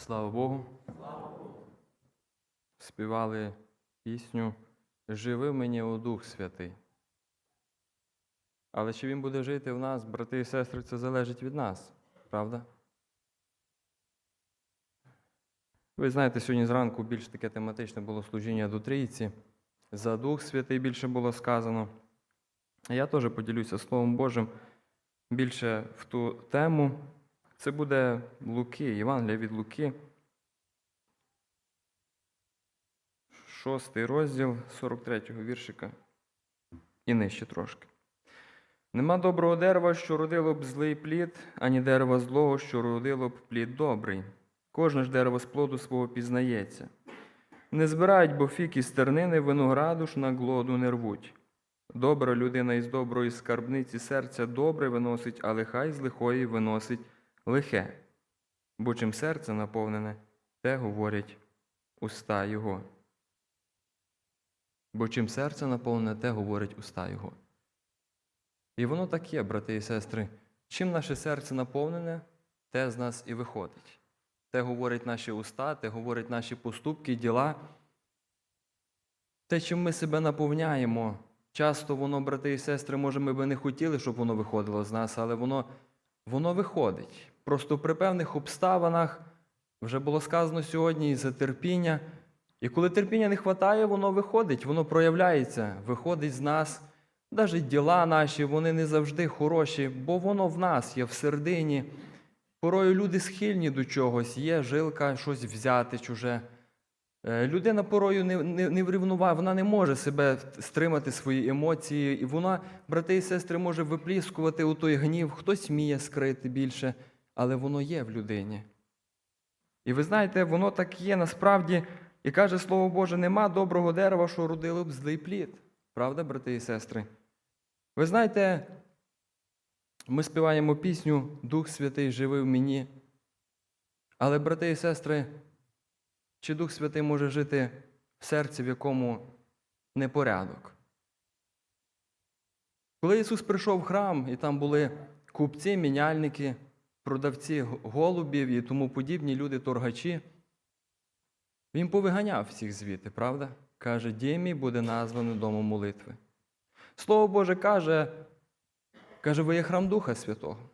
Слава Богу. Співали пісню Живи мені, о Дух Святий. Але чи він буде жити в нас, брати і сестри, це залежить від нас, правда? Ви знаєте, сьогодні зранку більш таке тематичне було служіння до трійці. За Дух Святий більше було сказано. Я теж поділюся Словом Божим більше в ту тему. Це буде Луки, Євангелія від Луки. Шостий розділ 43-го віршика і нижче трошки. Нема доброго дерева, що родило б злий плід, ані дерева злого, що родило б плід добрий. Кожне ж дерево з плоду свого пізнається. Не збирають бо фік із тернини, винограду ж на глоду не рвуть. Добра людина із доброї скарбниці серця добре виносить, а лиха із лихої виносить лихе. Бо чим серце наповнене, те говорять уста його. Бо чим серце наповнене, те говорить уста його. І воно так є, брати і сестри. Чим наше серце наповнене, те з нас і виходить. Те говорять наші уста, те говорять наші поступки, діла. Те, чим ми себе наповняємо, часто воно, брати і сестри, може, ми би не хотіли, щоб воно виходило з нас, але воно, воно виходить. Просто при певних обставинах вже було сказано сьогодні і за терпіння. І коли терпіння не вистачає, воно виходить, воно проявляється, виходить з нас. Навіть діла наші, вони не завжди хороші, бо воно в нас є всередині. Порою люди схильні до чогось, є жилка щось взяти чуже. Е, Людина порою не, не, не врівнуває, вона не може себе стримати свої емоції, і вона, брати і сестри, може випліскувати у той гнів, хтось вміє скрити більше, але воно є в людині. І ви знаєте, воно так є насправді, і каже Слово Боже, нема доброго дерева, що родило б злий плід. Правда, брати і сестри? Ви знаєте, ми співаємо пісню Дух Святий живи в мені. Але, брати і сестри, чи Дух Святий може жити в серці, в якому непорядок? Коли Ісус прийшов в храм, і там були купці, міняльники, продавці голубів і тому подібні люди, торгачі, Він повиганяв всіх звідти, правда? Каже, дім буде названий домом молитви. Слово Боже каже, каже, ви є храм Духа Святого.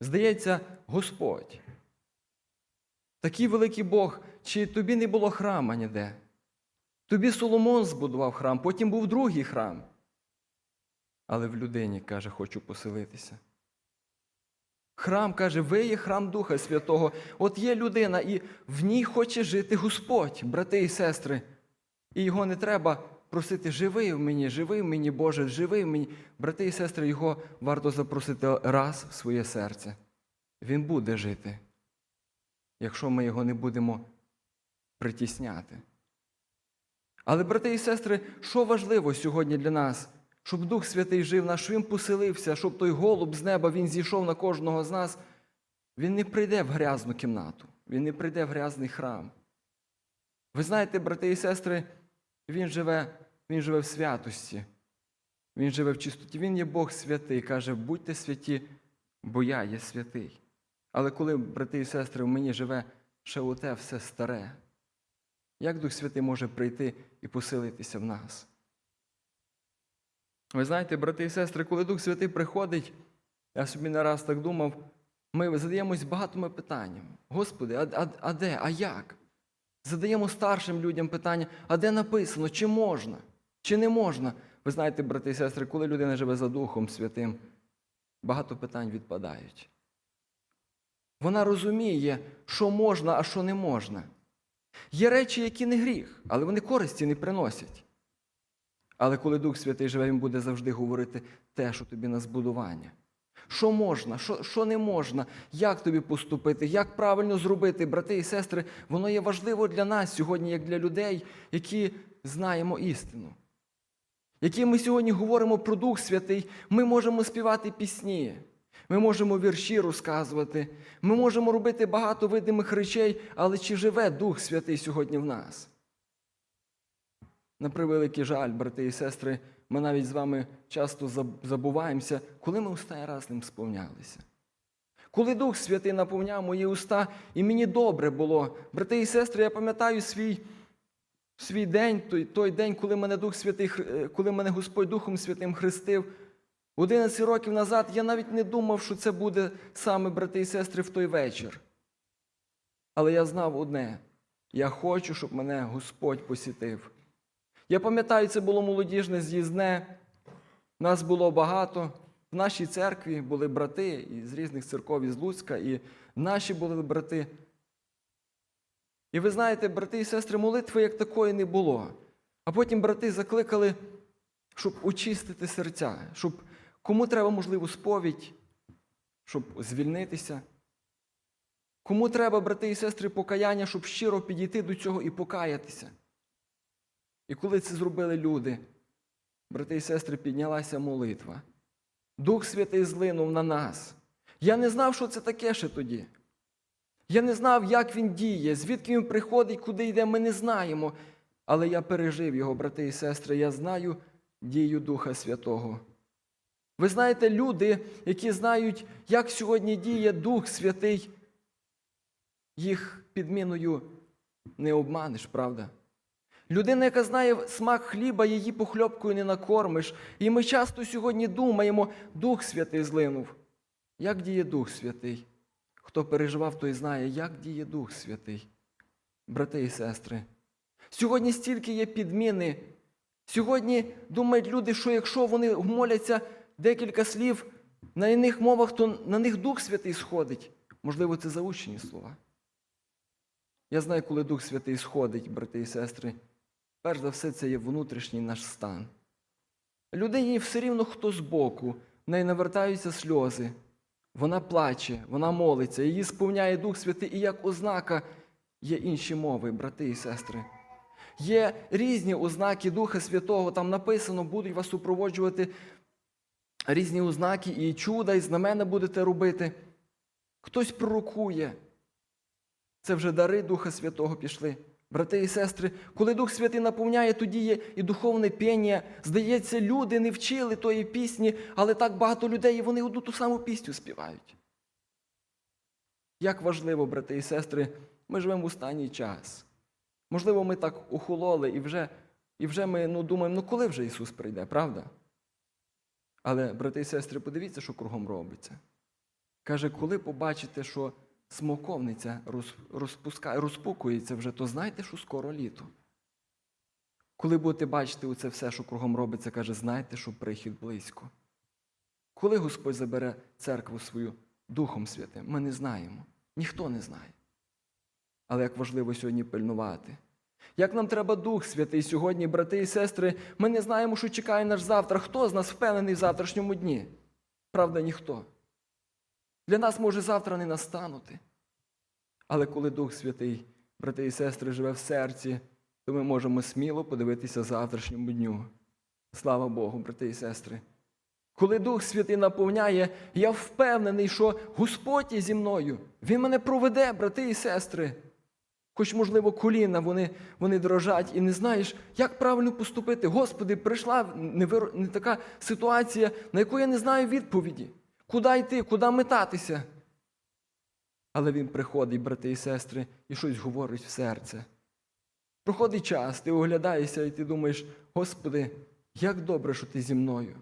Здається, Господь. Такий великий Бог, чи тобі не було храма ніде? Тобі Соломон збудував храм, потім був другий храм. Але в людині, каже, хочу поселитися. Храм каже, ви є храм Духа Святого. От є людина, і в ній хоче жити Господь, брати і сестри. І його не треба просити, живи в мені, живи в мені, Боже, живи в мені. Брати і сестри, його варто запросити раз в своє серце. Він буде жити, якщо ми його не будемо притісняти. Але, брати і сестри, що важливо сьогодні для нас? Щоб Дух Святий жив наш, він поселився, щоб той голуб з неба він зійшов на кожного з нас. Він не прийде в грязну кімнату, він не прийде в грязний храм. Ви знаєте, брати і сестри, він живе, він живе в святості, він живе в чистоті. Він є Бог святий, каже, будьте святі, бо я є святий. Але коли, брати і сестри, в мені живе ще оте все старе, як Дух Святий може прийти і поселитися в нас? Ви знаєте, брати і сестри, коли Дух Святий приходить, я собі не раз так думав, ми задаємось багатими питаннями. Господи, а, а, а де, а як? Задаємо старшим людям питання, а де написано, чи можна, чи не можна. Ви знаєте, брати і сестри, коли людина живе за Духом Святим, багато питань відпадають. Вона розуміє, що можна, а що не можна. Є речі, які не гріх, але вони користі не приносять. Але коли Дух Святий живе, він буде завжди говорити те, що тобі на збудування. Що можна, що, що не можна, як тобі поступити, як правильно зробити, брати і сестри, воно є важливо для нас сьогодні, як для людей, які знаємо істину. Які ми сьогодні говоримо про Дух Святий, ми можемо співати пісні, ми можемо вірші розказувати, ми можемо робити багато видимих речей, але чи живе Дух Святий сьогодні в нас? На превеликий жаль, брати і сестри, ми навіть з вами часто забуваємося, коли ми останній раз ним сповнялися. коли Дух Святий наповняв мої уста, і мені добре було. Брати і сестри, я пам'ятаю свій, свій день, той, той день, коли мене Дух Святий, коли мене Господь Духом Святим хрестив. 11 років назад я навіть не думав, що це буде саме, брати і сестри, в той вечір. Але я знав одне: я хочу, щоб мене Господь посітив. Я пам'ятаю, це було молодіжне з'їзне, нас було багато. В нашій церкві були брати з різних церков із Луцька, і наші були брати. І ви знаєте, брати і сестри, молитви як такої не було. А потім брати закликали, щоб очистити серця, щоб кому треба, можливо, сповідь, щоб звільнитися. Кому треба, брати і сестри, покаяння, щоб щиро підійти до цього і покаятися. І коли це зробили люди, брати і сестри, піднялася молитва. Дух Святий злинув на нас. Я не знав, що це таке ще тоді. Я не знав, як він діє, звідки він приходить, куди йде, ми не знаємо. Але я пережив його, брати і сестри, я знаю дію Духа Святого. Ви знаєте, люди, які знають, як сьогодні діє Дух Святий, їх підміною не обманеш, правда? Людина, яка знає смак хліба, її похльопкою не накормиш. І ми часто сьогодні думаємо, Дух Святий злинув. Як діє Дух Святий? Хто переживав, той знає, як діє Дух Святий. Брати і сестри. Сьогодні стільки є підміни. Сьогодні думають люди, що якщо вони моляться декілька слів на іних мовах, то на них Дух Святий сходить. Можливо, це заучені слова. Я знаю, коли Дух Святий сходить, брати і сестри, перш за все, це є внутрішній наш стан. Людині все рівно хто збоку, в неї навертаються сльози. Вона плаче, вона молиться, її сповняє Дух Святий, і як ознака є інші мови, брати і сестри. Є різні ознаки Духа Святого, там написано, будуть вас супроводжувати різні ознаки, і чуда, і знамена будете робити. Хтось пророкує. Це вже дари Духа Святого пішли. Брати і сестри, коли Дух Святий наповняє, тоді є і духовне піння. Здається, люди не вчили тої пісні, але так багато людей, і вони одну ту саму пісню співають. Як важливо, брати і сестри, ми живемо в останній час. Можливо, ми так охололи і вже, і вже ми ну, думаємо, ну коли вже Ісус прийде, правда? Але, брати і сестри, подивіться, що кругом робиться. Каже, коли побачите, що смоковниця роз, розпукується вже, то знайте, що скоро літо. Коли будете бачити оце все, що кругом робиться, каже, знайте, що прихід близько. Коли Господь забере церкву свою Духом Святим, ми не знаємо. Ніхто не знає. Але як важливо сьогодні пильнувати. Як нам треба Дух Святий сьогодні, брати і сестри, ми не знаємо, що чекає нас завтра. Хто з нас впевнений в завтрашньому дні? Правда, ніхто. Для нас може завтра не настанути. Але коли Дух Святий, брати і сестри, живе в серці, то ми можемо сміло подивитися завтрашньому дню. Слава Богу, брати і сестри. Коли Дух Святий наповняє, я впевнений, що Господь є зі мною. Він мене проведе, брати і сестри. Хоч, можливо, коліна вони, вони дрожать і не знаєш, як правильно поступити. Господи, прийшла невир... не така ситуація, на яку я не знаю відповіді. Куди йти, куди метатися? Але він приходить, брати і сестри, і щось говорить в серце. Проходить час, ти оглядаєшся і ти думаєш, Господи, як добре, що ти зі мною.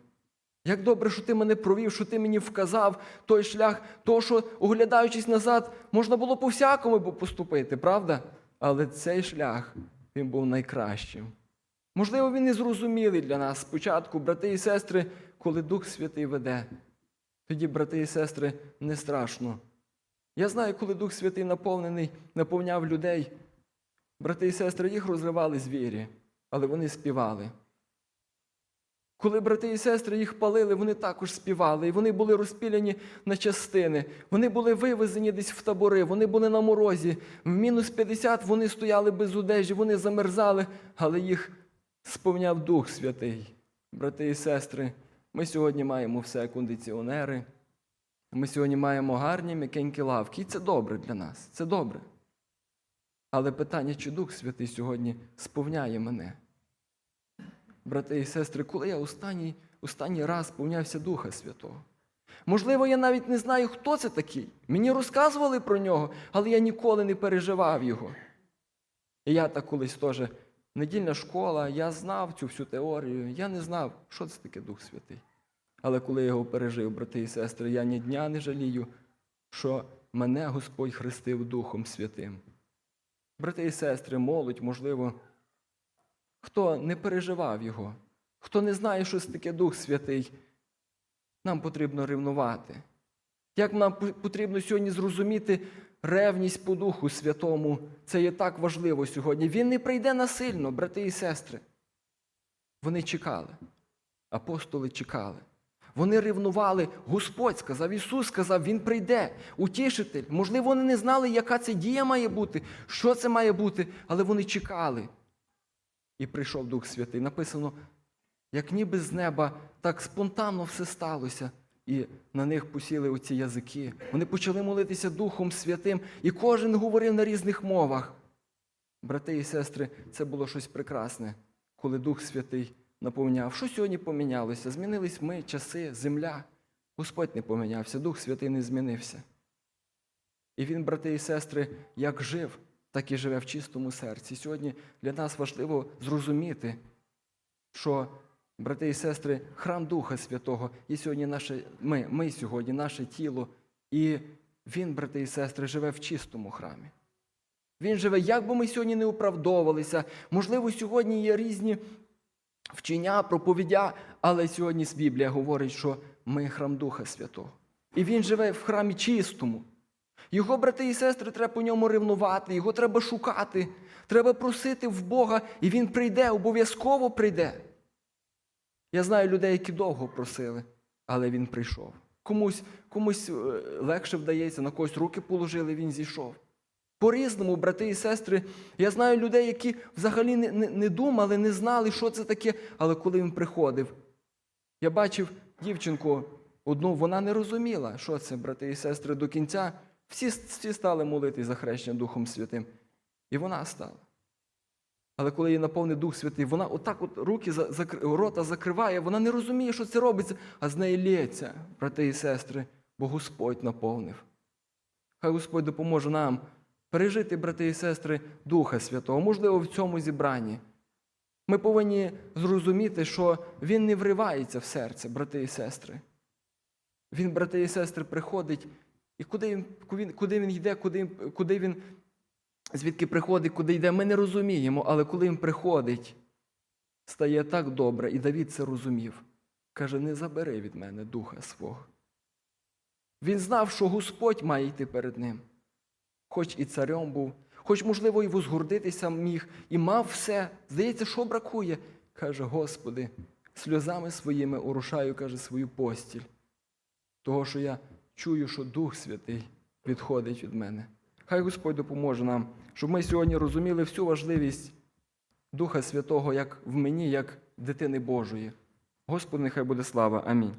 Як добре, що ти мене провів, що ти мені вказав той шлях, то, що, оглядаючись назад, можна було по-всякому поступити, правда? Але цей шлях, він був найкращим. Можливо, він і зрозумілий для нас спочатку, брати і сестри, коли Дух Святий веде. Тоді, брати і сестри, не страшно. Я знаю, коли Дух Святий наповнений, наповняв людей, брати і сестри, їх розривали звірі, але вони співали. Коли брати і сестри їх палили, вони також співали, і вони були розпіляні на частини. Вони були вивезені десь в табори, вони були на морозі. В мінус 50 вони стояли без одежі, вони замерзали, але їх сповняв Дух Святий. Брати і сестри, ми сьогодні маємо все кондиціонери. Ми сьогодні маємо гарні м'якенькі лавки. І це добре для нас. Це добре. Але питання, чи Дух Святий сьогодні сповняє мене? Брати і сестри, коли я останній, останній раз сповнявся Духа Святого? Можливо, я навіть не знаю, хто це такий. Мені розказували про нього, але я ніколи не переживав його. І я так колись теж, недільна школа, я знав цю всю теорію, я не знав, що це таке Дух Святий. Але коли я його пережив, брати і сестри, я ні дня не жалію, що мене Господь хрестив Духом Святим. Брати і сестри, молодь, можливо, хто не переживав його, хто не знає, що це таке Дух Святий, нам потрібно ревнувати. Як нам потрібно сьогодні зрозуміти ревність по Духу Святому, це є так важливо сьогодні. Він не прийде насильно, брати і сестри. Вони чекали. Апостоли чекали. Вони ревнували. Господь сказав, Ісус сказав, Він прийде, утішитель. Можливо, вони не знали, яка це дія має бути, що це має бути, але вони чекали. І прийшов Дух Святий. Написано, як ніби з неба, так спонтанно все сталося. І на них посіли оці язики. Вони почали молитися Духом Святим, і кожен говорив на різних мовах. Брати і сестри, це було щось прекрасне, коли Дух Святий наповняв. Що сьогодні помінялося? Змінились ми, часи, земля. Господь не помінявся, Дух Святий не змінився. І він, брати і сестри, як жив, так і живе в чистому серці. Сьогодні для нас важливо зрозуміти, що, брати і сестри, храм Духа Святого і сьогодні наше, ми, ми сьогодні, наше тіло, і він, брати і сестри, живе в чистому храмі. Він живе, як би ми сьогодні не оправдовувалися. Можливо, сьогодні є різні вчення, проповідя, але сьогодні Біблія говорить, що ми храм Духа Святого. І він живе в храмі чистому. Його, брати і сестри, треба по ньому ревнувати, його треба шукати, треба просити в Бога, і він прийде, обов'язково прийде. Я знаю людей, які довго просили, але він прийшов. Комусь, комусь е, легше вдається, на когось руки положили, він зійшов. По-різному, брати і сестри, я знаю людей, які взагалі не, не, не думали, не знали, що це таке, але коли він приходив, я бачив дівчинку одну, вона не розуміла, що це, брати і сестри, до кінця. Всі, всі стали молити за хрещення Духом Святим. І вона стала. Але коли її наповнив Дух Святий, вона отак от руки рота закриває, вона не розуміє, що це робиться, а з неї лється, брати і сестри, бо Господь наповнив. Хай Господь допоможе нам пережити, брати і сестри, Духа Святого, можливо, в цьому зібранні. Ми повинні зрозуміти, що Він не вривається в серце, брати і сестри. Він, брати і сестри, приходить, і куди він- куди він йде, куди, куди він, звідки приходить, куди йде, ми не розуміємо, але коли він приходить, стає так добре, і Давід це розумів. Каже, не забери від мене духа свого. Він знав, що Господь має йти перед ним, хоч і царем був, хоч, можливо, і возгордитися міг, і мав все. Здається, що бракує? Каже, Господи, сльозами своїми урушаю, каже, свою постіль. Того, що я чую, що Дух Святий відходить від мене. Хай Господь допоможе нам, щоб ми сьогодні розуміли всю важливість Духа Святого як в мені, як дитини Божої. Господи, нехай буде слава. Амінь.